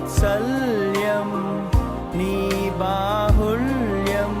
వాత్సల్యం నీ బాహుళ్యం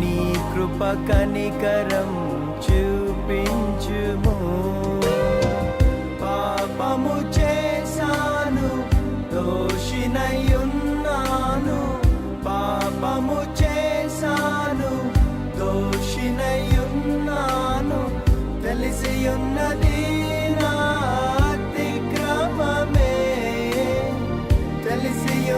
నీ కృప కనికరం చూపించుము. పాపము చేశాను దోషినయున్నాను పాపము చేశాను దోషినయున్నాను తెలిసియున్నది